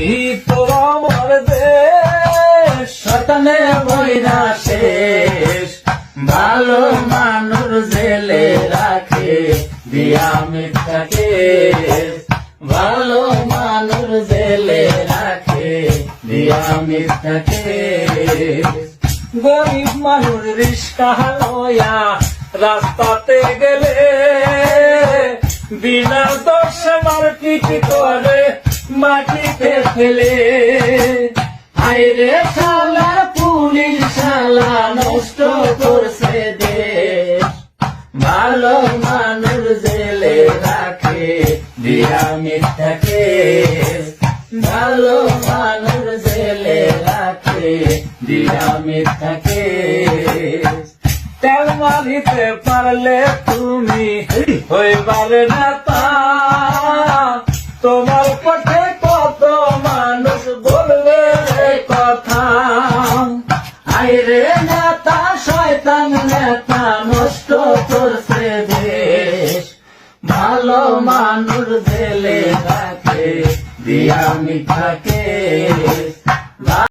এই তো আমার দেশ। শতনে বইরা শেষ। ভালো মানুষ জেলে রাখে, দিয়া মিথ্যাকে। ভালো মানুষ জেলে রাখে, দিয়া মিথ্যাকে। গরিব মানুষ রিস্কা লয়া রাস্তাতে গেলে, বিনা দোষ মারপিট করে মাটিতে ফেলে। আইরে শালা পুলিশ শালা নষ্ট করছে দেশ। ভালো মানুষ জেলে রাখে দিয়া মিথ্যাকে ভালো মানুষ জেলে রাখে দিয়া মিথ্যাকে তেল মারিতে পারলে তুমি হইবার নেতা তোমার শয়তান নেতা নষ্ট করছে দেশ ভালো মানুষ দিলে তাকে দিয়া মিঠাকে